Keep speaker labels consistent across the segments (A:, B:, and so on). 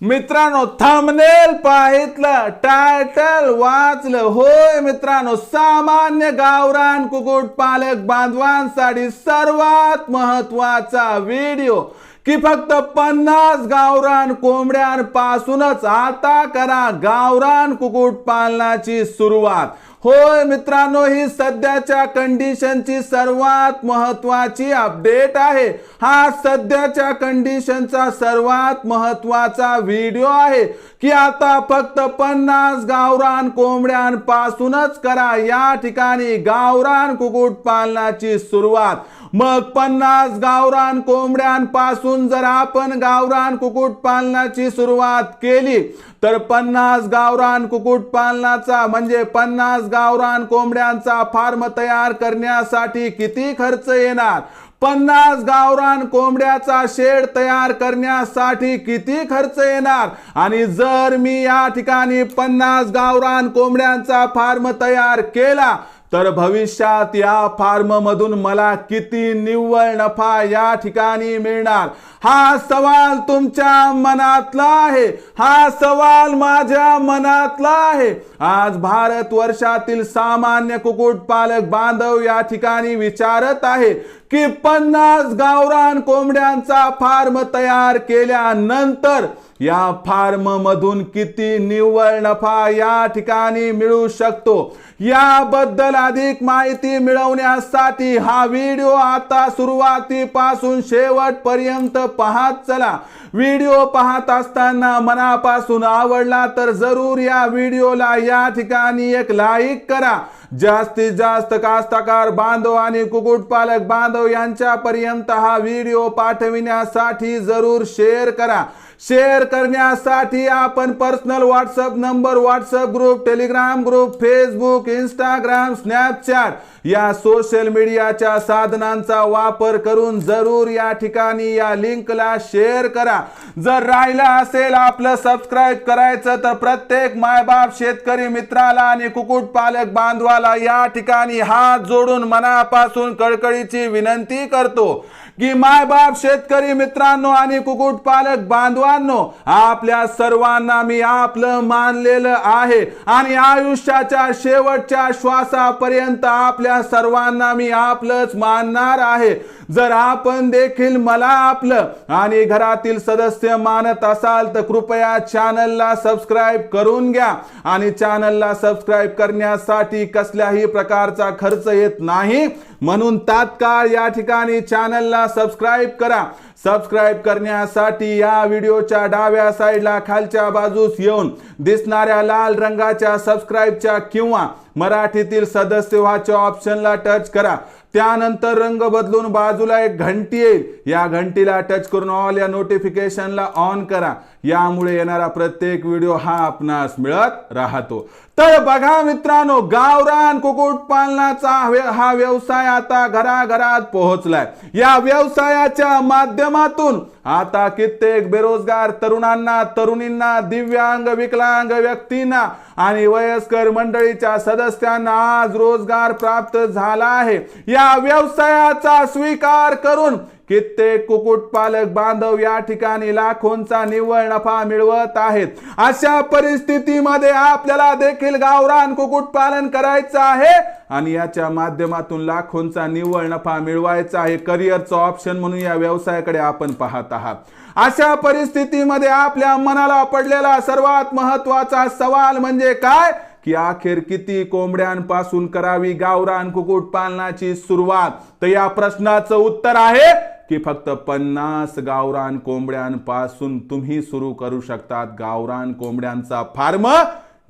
A: मित्रांनो थांबनेल पाहितलं टायटल वाचलं. होय मित्रांनो सामान्य गावरान कुक्कुटपालक बांधवांसाठी सर्वात महत्त्वाचा व्हिडिओ की फक्त पन्नास गावरान कोंबड्यांपासूनच आता करा गावरान कुक्कुटपालनाची सुरुवात. होय मित्रांनो ही सध्याच्या कंडिशनची सर्वात महत्वाची अपडेट आहे. हा सध्याच्या कंडिशनचा सर्वात महत्त्वाचा व्हिडिओ आहे. की आता फक्त पन्नास गावरान कोंबड्यांपासूनच करा. या ठिकाणी गावरान कुक्कुटपालनाची सुरुवात. मग पन्नास गावरान कोंबड्यांपासून जर आपण गावरान कुक्कुटपालनाची सुरुवात केली तर पन्नास गावरान कुक्कुटपालनाचा म्हणजे पन्नास गावरान कोंबड्यांचा फार्म तयार करण्यासाठी किती खर्च येणार? पन्नास गावरान कोंबड्याचा शेड तयार करण्यासाठी किती खर्च येणार? आणि जर मी या ठिकाणी पन्नास गावरान कोंबड्यांचा फार्म तयार केला तर भविष्यात या फार्म मधून मला किती निव्वळ नफा या ठिकाणी मिळणार? हा सवाल तुमच्या मनातला आहे. हा सवाल माझ्या मनातला आहे. आज भारत वर्षातील सामान्य कुक्कुटपालक बांधव या ठिकाणी विचारत आहे की पन्नास गावरान कोंबड्यांचा फार्म तयार केल्यानंतर या फार्म मधून किती निव्वळ नफा या ठिकाणी मिळू शकतो? याबद्दल अधिक माहिती मिळवण्यासाठी हा व्हिडिओ आता सुरुवातीपासून शेवटपर्यंत पाहत चला. व्हिडिओ पाहत असताना मनापासून आवडला तर जरूर या व्हिडिओला या ठिकाणी एक लाईक करा. जास्तीत जास्त कास्तकार बांधव आणि कुक्कुटपालक बांधव यांच्यापर्यंत हा व्हिडिओ पाठविण्यासाठी जरूर शेअर करा. शेअर करण्यासाठी आपण personal WhatsApp number WhatsApp group Telegram group Facebook Instagram Snapchat या सोशल मीडियाच्या साधनांचा वापर करून जरूर या ठिकाणी या लिंकला शेअर करा. करा जर राहिलं असेल आपलं सबस्क्राईब करायचं तर प्रत्येक मायबाप शेतकरी मित्राला आणि कुकुट पालक बांधवाला या ठिकाणी हात जोडून मनापासून कळकळीची विनंती करतो की मायबाप शेतकरी मित्रांनो आणि कुकुट पालक बांधवांनो आपल्या सर्वांना मी आपलं मानलेलं आहे आणि आयुष्याच्या शेवटच्या श्वासापर्यंत आपल्या सर्वांना मी आपलंच मानणार आहे. जर आपण देखील मला आपलं आणि घरातील सदस्य मानत असाल तर कृपया चॅनलला सबस्क्राईब करून घ्या. आणि चॅनलला सबस्क्राईब करण्यासाठी कसल्याही प्रकारचा खर्च येत नाही. म्हणून तात्काळ या ठिकाणी चॅनलला सबस्क्राईब करा. सबस्क्राईब करण्यासाठी या व्हिडिओच्या डाव्या साईडला खालच्या बाजूस येऊन दिसणाऱ्या लाल रंगाच्या सबस्क्राईबच्या किंवा मराठीतील सदस्य व्हाच्या ऑप्शनला टच करा. त्यानंतर रंग बदलून बाजूला एक घंटी येईल. या घंटीला टच करून ऑल या नोटिफिकेशनला ऑन करा. यामुळे येणारा प्रत्येक व्हिडिओ हा आपणास मिळत राहतो. तर बघा मित्रांनो गावरान कुकुट पालनाचा हा व्यवसाय आता घराघरात पोहोचलाय. या व्यवसायाच्या माध्यमातून आता कित्येक बेरोजगार तरुणांना तरुणींना दिव्यांग विकलांग व्यक्तींना आणि वयस्कर मंडळीच्या सदस्यांना आज रोजगार प्राप्त झाला आहे. या व्यवसायाचा स्वीकार करून कित्येक कुक्कुटपालक बांधव या ठिकाणी लाखोंचा निव्वळ नफा मिळवत आहेत. अशा परिस्थितीमध्ये आपल्याला देखील गावरान कुक्कुटपालन करायचं आहे आणि याच्या माध्यमातून लाखोंचा निव्वळ नफा मिळवायचा आहे. करिअरचं ऑप्शन म्हणून या व्यवसायाकडे आपण पाहत आहात. अशा परिस्थितीमध्ये आपल्या मनाला पडलेला सर्वात महत्त्वाचा सवाल म्हणजे काय? की अखेर किती कोंबड्यांपासून करावी गावरान कुक्कुटपालनाची सुरुवात? तर या प्रश्नाचं उत्तर आहे की फक्त पन्नास गावरान कोंबड्यांपासून तुम्ही सुरू करू शकतात. गावरान कोंबड्यांचा फार्म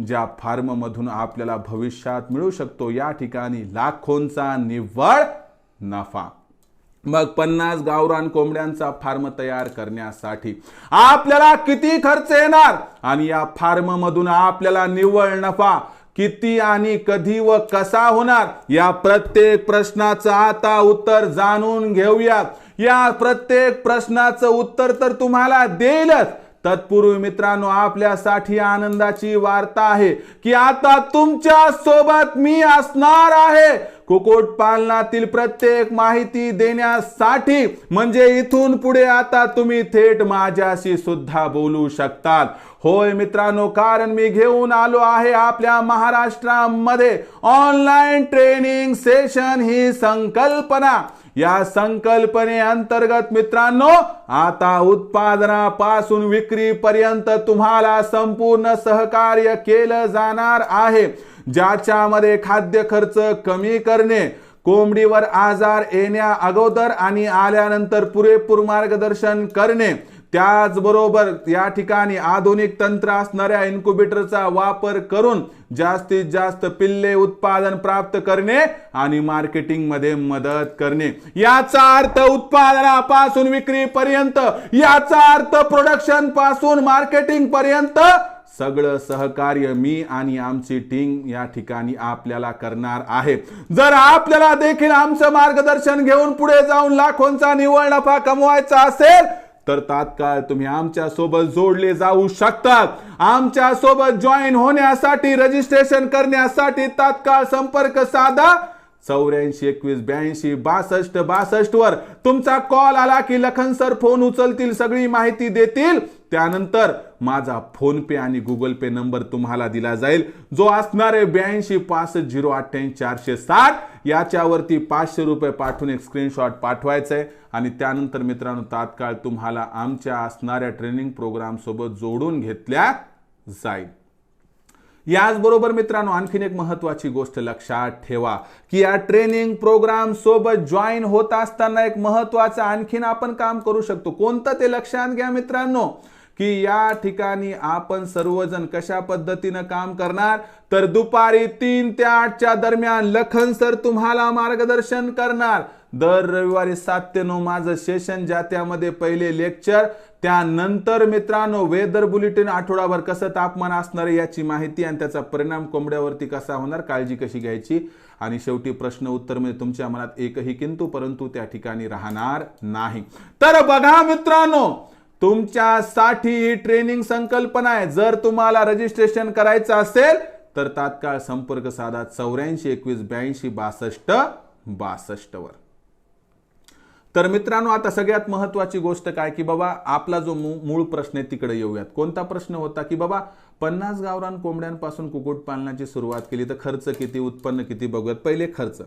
A: ज्या फार्म मधून आपल्याला भविष्यात मिळू शकतो. या ठिकाणी लाखोंचा निव्वळ नफा. मग पन्नास गावरान कोंबड्यांचा फार्म तयार करण्यासाठी आपल्याला किती खर्च येणार? आणि या फार्म मधून आपल्याला निव्वळ नफा किती आणि कधी व कसा होणार? या प्रत्येक प्रश्नाचं आता उत्तर जाणून घेऊयात. या प्रत्येक प्रश्नाचं उत्तर तर तुम्हाला देईलच. तत्पूर्वी मित्रांनो आपल्यासाठी आनंदाची वार्ता आहे की आता तुमच्यासोबत मी असणार आहे. कुक्कुट पालनातील प्रत्येक माहिती देण्यासाठी म्हणजे इथून पुढे आता तुम्ही थेट माझ्याशी सुद्धा बोलू शकतात. होय मित्रांनो कारण मी घेऊन आलो आहे आपल्या महाराष्ट्रामध्ये. ऑनलाईन ट्रेनिंग सेशन ही संकल्पना. या संकल्पने अंतर्गत मित्रांनो आता उत्पादनापासून विक्रीपर्यंत तुम्हाला संपूर्ण सहकार्य केलं जाणार आहे. ज्याच्यामध्ये खाद्य खर्च कमी करणे कोंबडीवर आजार येण्या अगोदर आणि आल्यानंतर पुरेपूर मार्गदर्शन करणे त्याचबरोबर या ठिकाणी आधुनिक तंत्र असणाऱ्या इन्क्युबेटरचा वापर करून जास्तीत जास्त पिल्ले उत्पादन प्राप्त करणे आणि मार्केटिंगमध्ये मदत करणे. याचा अर्थ उत्पादनापासून विक्रीपर्यंत याचा अर्थ प्रोडक्शनपासून मार्केटिंग पर्यंत सगळं सहकार्य मी आणि आमची टीम या ठिकाणी आपल्याला करणार आहे. जर आपल्याला देखील आमचं मार्गदर्शन घेऊन पुढे जाऊन लाखोंचा निव्वळ नफा कमवायचा असेल तर तात्काळ तुम्ही आमच्यासोबत जोडले जाऊ शकतात. आमच्यासोबत जॉईन होण्यासाठी रजिस्ट्रेशन करण्यासाठी तात्काळ संपर्क साधा. चौऱ्याऐंशी एकवीस ब्याऐंशी बासष्ट बासष्ट वर तुमचा कॉल आला की लखन सर फोन उचलतील सगळी माहिती देतील. त्यानंतर माझा फोन पे आणि गुगल पे नंबर तुम्हाला दिला जाईल. जो असणार आहे ब्याऐंशी पासष्ट झिरो अठ्ठ्याऐंशी चारशे साठ. याच्यावरती पाचशे रुपये पाठवून एक स्क्रीनशॉट पाठवायचा आहे. आणि त्यानंतर मित्रांनो तात्काळ तुम्हाला आमच्या असणाऱ्या ट्रेनिंग प्रोग्राम सोबत जोडून घेतल्या जाईल. याचबरोबर मित्रांनो आणखीन एक महत्वाची गोष्ट लक्षात ठेवा की या ट्रेनिंग प्रोग्राम सोबत जॉईन होत असताना एक महत्वाचं आणखीन आपण काम करू शकतो. कोणतं ते लक्षात घ्या मित्रांनो? की या ठिकाणी आपण सर्वजण कशा पद्धतीनं काम करणार? तर दुपारी तीन ते आठच्या दरम्यान लखन सर तुम्हाला मार्गदर्शन करणार. दर रविवारी सात ते नऊ माझं सेशन ज्या त्यामध्ये पहिले लेक्चर. त्यानंतर मित्रांनो वेदर बुलेटिन आठवडाभर कसं तापमान असणार आहे याची माहिती आणि त्याचा परिणाम कोंबड्यावरती कसा होणार काळजी कशी घ्यायची? आणि शेवटी प्रश्न उत्तर म्हणजे तुमच्या मनात एकही किंतु परंतु त्या ठिकाणी राहणार नाही. तर बघा मित्रांनो तुमच्यासाठी ही ट्रेनिंग संकल्पना आहे. जर तुम्हाला रजिस्ट्रेशन करायचं असेल तर तात्काळ संपर्क साधा चौऱ्याऐंशी एकवीस ब्याऐंशी बासष्ट बासष्ट वर. तर मित्रांनो आता सगळ्यात महत्वाची गोष्ट काय की बाबा आपला जो मूळ प्रश्न आहे तिकडे येऊयात. कोणता प्रश्न होता की बाबा पन्नास गावरान कोंबड्यांपासून कुक्कुटपालनाची सुरुवात केली. तर खर्च किती उत्पन्न किती बघूयात. पहिले खर्च.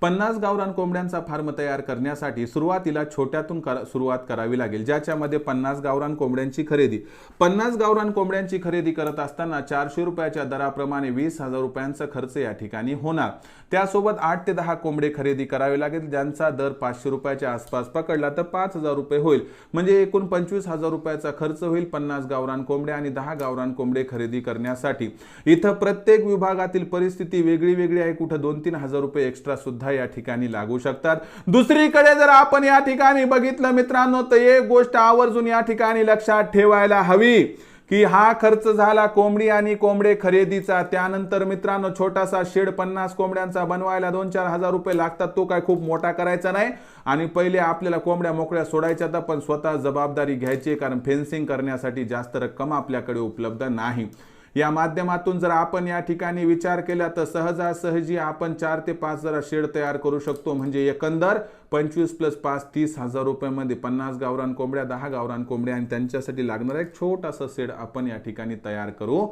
A: पन्नास गावरान कोंबड्यांचा फार्म तयार करण्यासाठी सुरुवातीला छोट्यातून करा- सुरुवात करावी लागेल ज्याच्यामध्ये पन्नास गावरान कोंबड्यांची खरेदी. पन्नास गावरान कोंबड्यांची खरेदी करत असताना चारशे रुपयाच्या दराप्रमाणे वीस हजार रुपयांचा खर्च या ठिकाणी होणार. त्यासोबत आठ ते दहा कोंबडे खरेदी करावे लागेल. ज्यांचा दर पाचशे रुपयाच्या आसपास पकडला तर पाच हजार रुपये होईल. म्हणजे एकूण पंचवीस हजार रुपयाचा खर्च होईल पन्नास गावरान कोंबडे आणि दहा गावरान कोंबडे खरेदी करण्यासाठी. इथं प्रत्येक विभागातील परिस्थिती वेगळी वेगळी आहे. कुठं दोन तीन हजार रुपये एक्स्ट्रा सुद्धा या ठिकाणी लागू शकतात. दुसरीकडे जर आपण या ठिकाणी बघितलं मित्रांनो तर एक गोष्ट आवर्जून या ठिकाणी लक्षात ठेवायला हवी. की हा खर्च झाला कोंबडी आणि कोंबडे खरेदीचा. त्यानंतर मित्रांनो छोटासा शेड पन्नास कोंबड्यांचा बनवायला दोन चार हजार रुपये लागतात. तो काय खूप मोठा करायचा नाही. आणि पहिले आपल्याला कोंबड्या मोकळ्या सोडायच्या तर पण स्वतः जबाबदारी घ्यायची कारण फेन्सिंग करण्यासाठी जास्त रक्कम आपल्याकडे उपलब्ध नाही. या माध्यमातून जर आपण या ठिकाणी विचार केला तर सहजासहजी आपण चार ते पाच जरा शेड तयार करू शकतो. म्हणजे एकंदर पंचवीस प्लस पाच तीस हजार रुपयामध्ये पन्नास गावरान कोंबड्या दहा गावरान कोंबड्या आणि त्यांच्यासाठी लागणारा एक छोटासा शेड आपण या ठिकाणी तयार करू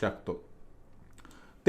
A: शकतो.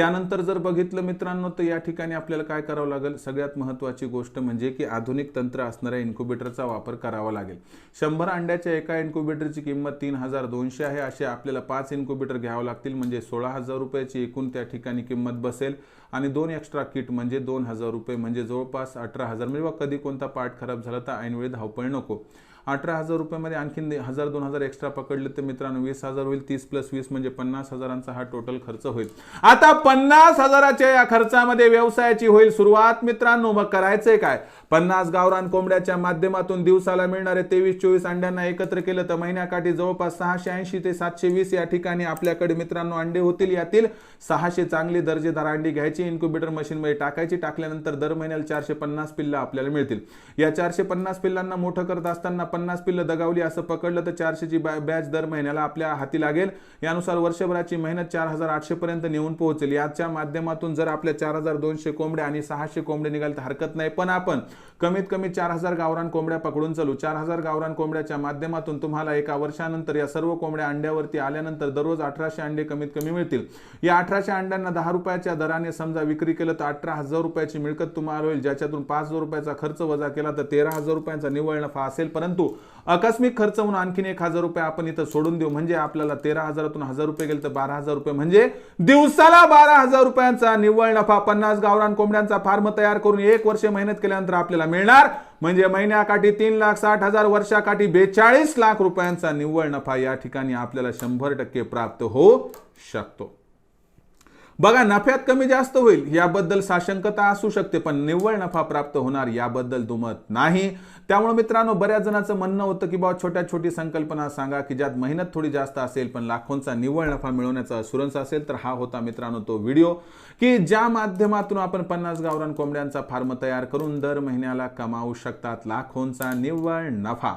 A: त्यानंतर जर बघितलं मित्रांनो तर या ठिकाणी आपल्याला काय करावं लागेल? सगळ्यात महत्त्वाची गोष्ट म्हणजे की आधुनिक तंत्र असणाऱ्या इन्क्युबेटरचा वापर करावा लागेल. शंभर अंड्याच्या एका इन्क्युबेटरची किंमत तीन हजार दोनशे आहे. असे आपल्याला पाच इन्क्युबेटर घ्यावं लागतील म्हणजे सोळा हजार रुपयाची एकूण त्या ठिकाणी किंमत बसेल. आणि दोन एक्स्ट्रा किट म्हणजे दोन हजार रुपये म्हणजे जवळपास अठरा हजार. म्हणजे कधी कोणता पार्ट खराब झाला तर ऐनवेळी धावपळ नको. अठरा हजार रुपयामध्ये आणखीन हजार दोन हजार एक्स्ट्रा पकडले तर मित्रांनो वीस हजार होईल. तीस प्लस वीस म्हणजे पन्नास हजारांचा हा टोटल खर्च होईल. आता पन्नास हजाराच्या या खर्चामध्ये व्यवसायाची होईल सुरुवात. मित्रांनो मग करायचंय काय? पन्नास गावरान कोंबड्याच्या माध्यमातून दिवसाला मिळणारे तेवीस चोवीस अंड्यांना एकत्र केलं तर महिन्याकाठी जवळपास सहाशे ऐंशी ते सातशे वीस या ठिकाणी आपल्याकडे मित्रांनो अंडे होतील. यातील सहाशे चांगली दर्जेदार अंडी घ्यायची. इन्क्युबेटर मशीनमध्ये टाकायची. टाकल्यानंतर दर महिन्याला चारशे पन्नास पिल्लं आपल्याला मिळतील. या चारशे पन्नास पिल्लांना मोठं करत असताना पन्नास पिल्लं दगावली असं पकडलं तर चारशेची बॅच दर महिन्याला आपल्या हाती लागेल. यानुसार वर्षभराची मेहनत चार हजार आठशे पर्यंत नेऊन पोहोचेल. याच्या माध्यमातून जर आपल्या चार हजार दोनशे कोंबड्या आणि सहाशे कोंबडे निघाल तर हरकत नाही. पण आपण कमीत कमी चार हजार गावरान कोंबड्या पकडून चालू. चार हजार गावरान कोंबड्याच्या माध्यमातून तुम्हाला एका वर्षानंतर या सर्व कोंबड्या अंड्यावरती आल्यानंतर दररोज अठराशे अंडे कमीत कमी मिळतील. या अठराशे अंड्यांना दहा रुपयाच्या दराने समजा विक्री केलं तर अठरा हजार रुपयाची मिळकत तुम्हाला होईल. ज्याच्यातून पाच हजार रुपयाचा खर्च वजा केला तर तेरा हजार रुपयांचा निव्वळ नफा असेल. परंतु आकस्मिक खर्च म्हणून आणखीन एक हजार रुपये आपण इथं सोडून देऊ. म्हणजे आपल्याला तेरा हजारातून हजार रुपये गेले तर बारा हजार रुपये म्हणजे दिवसाला बारा हजार रुपयांचा निव्वळ नफा. पन्नास गावरान कोंबड्यांचा फार्म तयार करून एक वर्ष मेहनत केल्यानंतर आपल्याला मिळणार. म्हणजे महिन्याकाठी तीन लाख साठ हजार वर्षाकाठी बेचाळीस लाख रुपयांचा निव्वळ नफा या ठिकाणी आपल्याला शंभर टक्के प्राप्त होऊ शकतो. बघा नफ्यात कमी जास्त होईल याबद्दल साशंकता असू शकते पण निव्वळ नफा प्राप्त होणार याबद्दल दुमत नाही. त्यामुळे मित्रांनो बऱ्याच जणांचं म्हणणं होतं की बाबा छोट्या छोटी संकल्पना सांगा की ज्यात मेहनत थोडी जास्त असेल पण लाखोंचा निव्वळ नफा मिळवण्याचा असुरन्स असेल तर हा होता मित्रांनो तो व्हिडिओ की ज्या माध्यमातून आपण पन्नास गावरान कोंबड्यांचा फार्म तयार करून दर महिन्याला कमावू शकतात लाखोंचा निव्वळ नफा.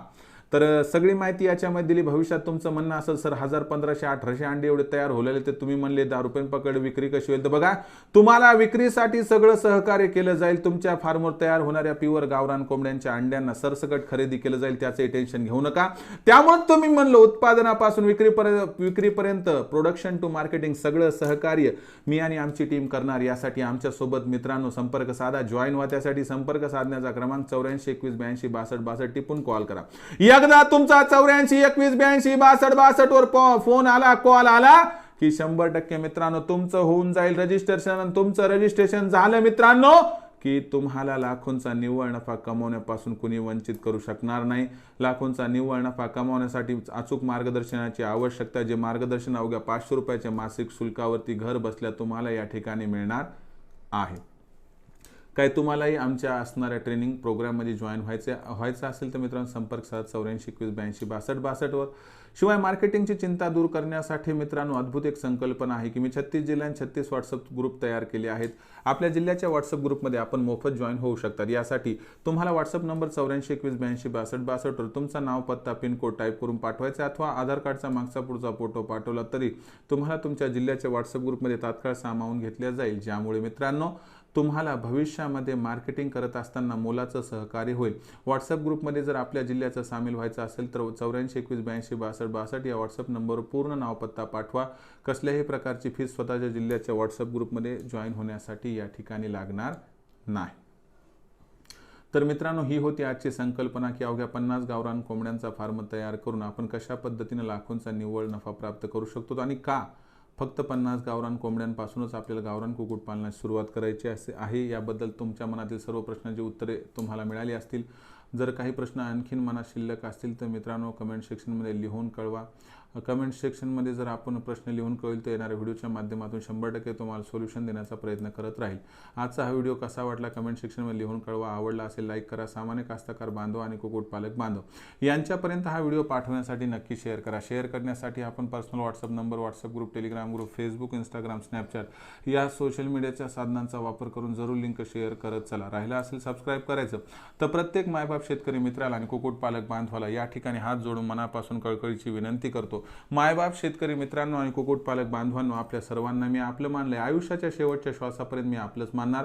A: तर सगळी माहिती याच्यामध्ये दिली. भविष्यात तुमचं म्हणणं असेल सर हजार पंधराशे अठराशे अंडे एवढे तयार होलेले ते तुम्ही म्हणले दहा रुपये पकड विक्री कशी होईल? तर बघा तुम्हाला विक्रीसाठी सगळं सहकार्य केलं जाईल. तुमच्या फार्मवर तयार होणाऱ्या प्युअर गावरान कोंबड्यांच्या अंड्यांना सरसकट खरेदी केलं जाईल. त्याचंही टेन्शन घेऊ नका. त्यामुळे तुम्ही म्हणलं उत्पादनापासून विक्रीपर्यंत विक्रीपर्यंत प्रोडक्शन टू मार्केटिंग सगळं सहकार्य मी आणि आमची टीम करणार. यासाठी आमच्यासोबत मित्रांनो संपर्क साधा. जॉईन व्हा त्यासाठी संपर्क साधण्याचा क्रमांक चौऱ्याऐंशी एकवीस ब्याऐंशी बासष्ट बासष्ट. टिपून कॉल करा. या एकदा तुमचा चौऱ्याऐंशी एकवीस ब्याऐंशी बासष्ट बासष्ट वर फोन आला कॉल आला की शंभर टक्के मित्रांनो तुमचं होऊन जाईल रजिस्ट्रेशन तुमचं रजिस्ट्रेशन झालं मित्रांनो की तुम्हाला लाखोंचा निव्वळ नफा कमवण्यापासून कुणी वंचित करू शकणार नाही. लाखोंचा निव्वळ नफा कमवण्यासाठी अचूक मार्गदर्शनाची आवश्यकता जे मार्गदर्शन अवघ्या पाचशे रुपयाच्या मासिक शुल्कावरती घर बसल्या तुम्हाला या ठिकाणी मिळणार आहे. काय तुम्हालाही आमच्या असणाऱ्या ट्रेनिंग प्रोग्राममध्ये जॉईन व्हायचे व्हायचं असेल तर मित्रांनो संपर्क साध. चौऱ्याऐंशी एकवीस ब्याऐंशी बासष्ट बासष्टवर शिवाय मार्केटिंगची चिंता दूर करण्यासाठी मित्रांनो अद्भुत एक संकल्पना आहे की मी छत्तीस जिल्ह्यांत छत्तीस व्हॉट्सअप ग्रुप तयार केले आहेत. आपल्या जिल्ह्याच्या व्हॉट्सअप ग्रुपमध्ये आपण मोफत जॉईन होऊ शकतात. यासाठी तुम्हाला व्हॉट्सअप नंबर चौऱ्याऐंशी एकवीस ब्याऐंशी बासष्ट बासष्टवर तुमचा नाव पत्ता पिनकोड टाईप करून पाठवायचा अथवा आधार कार्डचा मागचा पुढचा फोटो पाठवला तरी तुम्हाला तुमच्या जिल्ह्याच्या व्हॉट्सअप ग्रुपमध्ये तात्काळ सामावून घेतल्या जाईल. ज्यामुळे मित्रांनो तुम्हाला भविष्यामध्ये मार्केटिंग करत असताना मोलाचं सहकार्य होईल. व्हॉट्सअप ग्रुपमध्ये जर आपल्या जिल्ह्याचं सामील व्हायचं असेल तर चौऱ्याऐंशी एकवीस ब्याऐंशी बासष्ट बासष्ट या व्हॉट्सअप नंबरवर पूर्ण नाव पत्ता पाठवा. कसल्याही प्रकारची फीस स्वतःच्या जिल्ह्याच्या व्हॉट्सअप ग्रुपमध्ये जॉईन होण्यासाठी या ठिकाणी लागणार नाही. तर मित्रांनो ही होती आजची संकल्पना की अवघ्या पन्नास गावरान कोंबड्यांचा फार्म तयार करून आपण कशा पद्धतीने लाखोंचा निव्वळ नफा प्राप्त करू शकतो आणि का? फक्त पन्नास गावरान कोंबड्यांपासूनच आपल्याला गावरान कुक्कुटपालनास सुरुवात करायची असे आहे याबद्दल तुमच्या मनातील सर्व प्रश्नांची उत्तरे तुम्हाला मिळाली असतील. जर काही प्रश्न आणखीन मनात शिल्लक असतील तर मित्रांनो कमेंट सेक्शनमध्ये लिहून कळवा. कमेंट सेक्शनमध्ये जर आपण प्रश्न लिहून कळेल तर येणाऱ्या व्हिडिओच्या माध्यमातून शंभर टक्के तुम्हाला सोल्युशन देण्याचा प्रयत्न करत राहील. आजचा हा व्हिडिओ कसा वाटला कमेंट सेक्शनमध्ये लिहून कळवा. आवडला असेल लाईक करा. सामान्य कास्तकार बांधव आणि कुक्कुटपालक बांधव. यांच्यापर्यंत हा व्हिडिओ पाठवण्यासाठी नक्की शेअर करा. शेअर करण्यासाठी आपण personal WhatsApp number WhatsApp group Telegram group Facebook Instagram Snapchat या सोशल मीडियाच्या साधनांचा वापर करून जरूर लिंक शेअर करत चला. राहिला असेल सबस्क्राईब करायचं तर प्रत्येक मायबाप शेतकरी मित्राला आणि कुक्कुटपालक बांधवाला या ठिकाणी हात जोडून मनापासून कळकळीची विनंती करतो. मायबाप शेतकरी मित्रांनो आणि कुक्कुटपालक बांधवांनो आपल्या सर्वांना मी आपलं मानलंय. आयुष्याच्या शेवटच्या श्वासापर्यंत मी आपलंच मानणार.